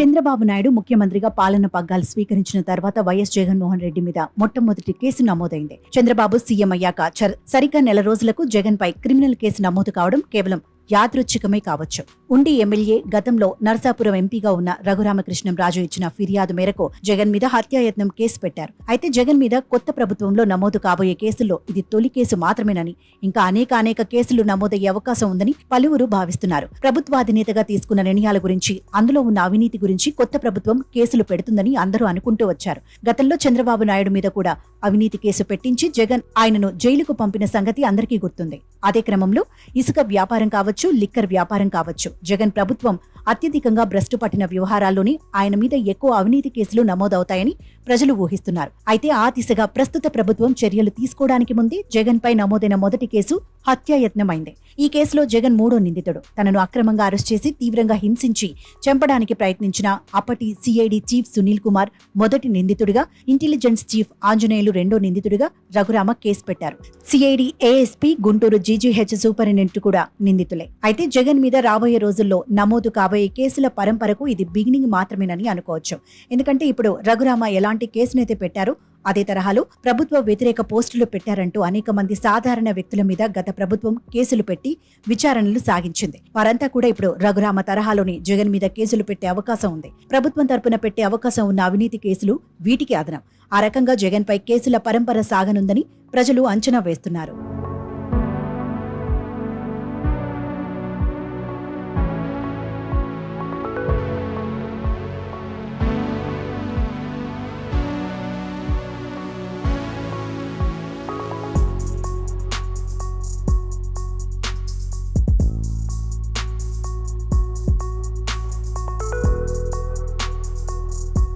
చంద్రబాబు నాయుడు ముఖ్యమంత్రిగా పాలన పగ్గాలు స్వీకరించిన తర్వాత వైఎస్ జగన్మోహన్ రెడ్డి మీద మొట్టమొదటి కేసు నమోదైంది. చంద్రబాబు సీఎం అయ్యాక సరిగ్గా నెల రోజులకు జగన్ పై క్రిమినల్ కేసు నమోదు కావడం కేవలం యాదృచ్ఛికమే కావచ్చు. ఉండి ఎమ్మెల్యే గతంలో నరసాపురం ఎంపీగా ఉన్న రఘురామకృష్ణం రాజు ఇచ్చిన ఫిర్యాదు మేరకు జగన్ మీద హత్యాయత్నం కేసు పెట్టారు. అయితే జగన్ మీద కొత్త ప్రభుత్వంలో నమోదు కాబోయే కేసుల్లో ఇది తొలి కేసు మాత్రమేనని ఇంకా అనేక అనేక కేసులు నమోదయ్యే అవకాశం ఉందని పలువురు భావిస్తున్నారు. ప్రభుత్వాధినేతగా తీసుకున్న నిర్ణయాల గురించి అందులో ఉన్న అవినీతి గురించి కొత్త ప్రభుత్వం కేసులు పెడుతుందని అందరూ అనుకుంటూ వచ్చారు. గతంలో చంద్రబాబు నాయుడు మీద కూడా అవినీతి కేసు పెట్టించి జగన్ ఆయనను జైలుకు పంపిన సంగతి అందరికీ గుర్తుంది. అదే క్రమంలో ఇసుక వ్యాపారం కావచ్చు లిక్కర్ వ్యాపారం కావచ్చు. జగన్ ప్రభుత్వం అత్యధికంగా భ్రష్టు పట్టిన వ్యవహారాల్లోని ఆయన మీద ఎక్కువ అవినీతి కేసులు నమోదవుతాయని ప్రజలు ఊహిస్తున్నారు. అయితే ఆ దిశగా ప్రస్తుత ప్రభుత్వం చర్యలు తీసుకోవడానికి ముందే జగన్ పై నమోదైన మొదటి కేసు హత్యాయత్నమైంది. ఈ కేసులో జగన్ మూడో నిందితుడు. తనను అక్రమంగా అరెస్ట్ చేసి తీవ్రంగా హింసించి చంపడానికి ప్రయత్నించిన అప్పటి సిఐడి చీఫ్ సునీల్ కుమార్ మొదటి నిందితుడిగా ఇంటెలిజెన్స్ చీఫ్ ఆంజనేయులు రెండో నిందితుడిగా రఘురామ కేసు పెట్టారు. CID ASP Guntur GGH superintendent కూడా నిందితులే. అయితే జగన్ మీద రాబోయే రోజుల్లో నమోదు కాబోయే కేసుల పరంపరకు ఇది బిగినింగ్ మాత్రమేనని అనుకోవచ్చు. ఎందుకంటే ఇప్పుడు రఘురామ ఎలాంటి కేసునైతే పెట్టారో అదే తరహాలో ప్రభుత్వ వ్యతిరేక పోస్టులు పెట్టారంటూ అనేక మంది సాధారణ వ్యక్తుల మీద గత ప్రభుత్వం కేసులు పెట్టి విచారణలు సాగించింది. వారంతా కూడా ఇప్పుడు రఘురామ తరహాలోని జగన్ మీద కేసులు పెట్టే అవకాశం ఉంది. ప్రభుత్వం తరపున పెట్టే అవకాశం ఉన్న అవినీతి కేసులు వీటికి అదనం. ఆ రకంగా జగన్ పై కేసుల పరంపర సాగనుందని ప్రజలు అంచనా వేస్తున్నారు.